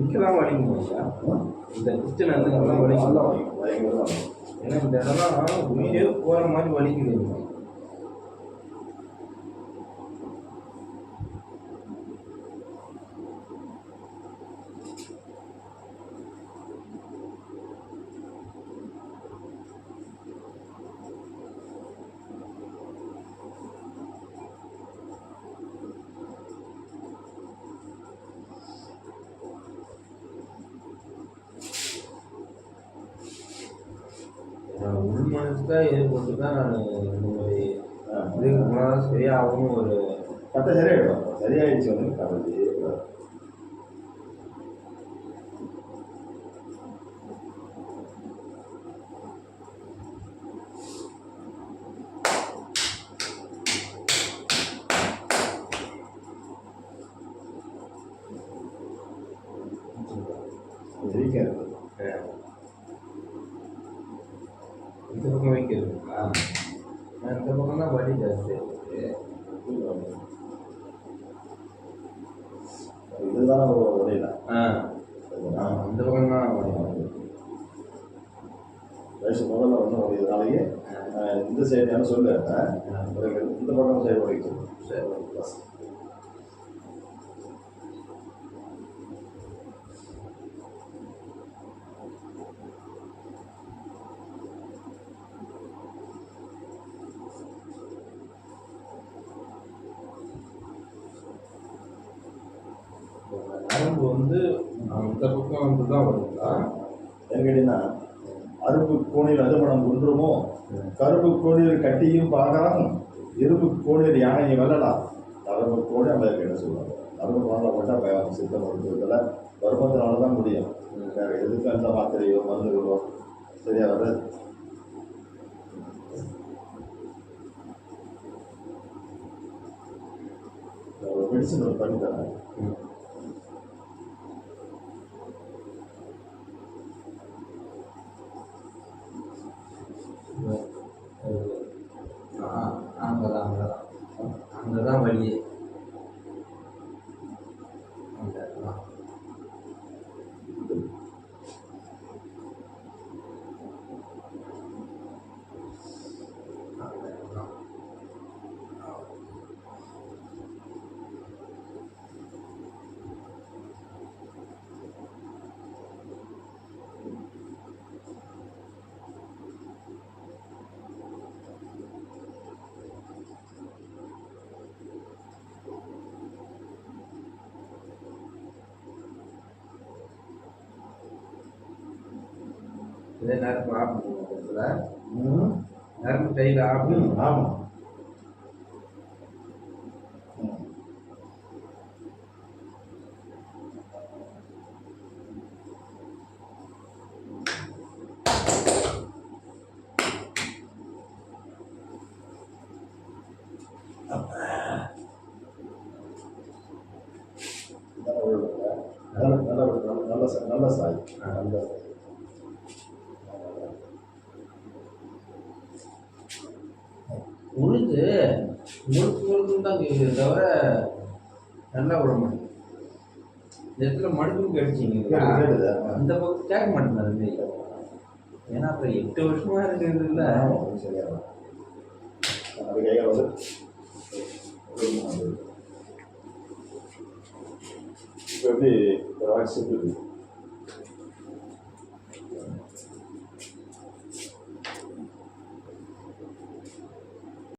இங்கெல்லாம் வலிக்குமா ஐயா. இந்த கிச்சன் வந்து நல்லா வலிக்கலாம் வலிக்கும் ஏன்னா இந்த இடம்லாம் உயிரே போகிற மாதிரி வலிக்குது. எனக்கு. நான் உள் மனசுக்காக ஏற்பட்டு தான் நான் இந்த மாதிரி இதுக்கு போனால் சரியாகும்னு ஒரு பட்ட சரியாயிடும் சரியாயிடுச்சு வந்து கவலையே கூடாது. பக்கம் வைக்கிறதுங்களா நான் இந்த பக்கம் தான் வலி ஜாஸ்தி இதுதான் வழியில? ஆ. இந்த பக்கம் தான் வயசு முதல்ல ஒன்றும் வழியதுனாலேயே இந்த சைடு என்ன சொல்லு ஆ? பிறகு இந்த பக்கம் சைடு சொல்லு சரி ப்ளஸ் நரம்பு வந்து அந்த பக்கம் வந்து தான் வருங்களா கேட்டீங்கன்னா அருப்பு கோணில் அதுமணம் குன்றுமோ கருப்பு கோணில் கட்டியும் பார்க்கலாம் இரும்பு கோணில் யானையை வெல்லலாம். நரம்பு கோணி அந்த என்ன சொல்லுவாங்க. நரம்பு கோணில் மட்டும் பயம் சித்த மருத்துவத்தில் வருமத்தினால தான் முடியும். வேற எதுக்கும் எந்த மாத்திரையோ மருந்துகளோ? சரியா வராது. மெடிசன் பண்ணி தரேன் அங்கே தான் வலி அந்த இடத்துல. அந்த இடத்துல. இதே நேரத்தில் ஆஃப் பண்ணுறதுல ம் நரம்பு கையில் ஆஃப் ம், ஆமாம் ம். நல்ல நல்ல நல்ல சாய். நல்ல சாய். உழுது முழுக்கு முழுக்குன்னு தான் கேட்குது தவிர நல்லா விட மாட்டேங்குது. இந்த இடத்துல மடுக்கும் கடிச்சிங்க. அந்த பக்கம் கேட்க மாட்டேங்குது அது மாரி. ஏன்னா அப்புறம் எட்டு வருஷமா இருக்கிறது இல்லை. ஆமாம் சரியா அது கையில் வந்து இப்போ எப்படி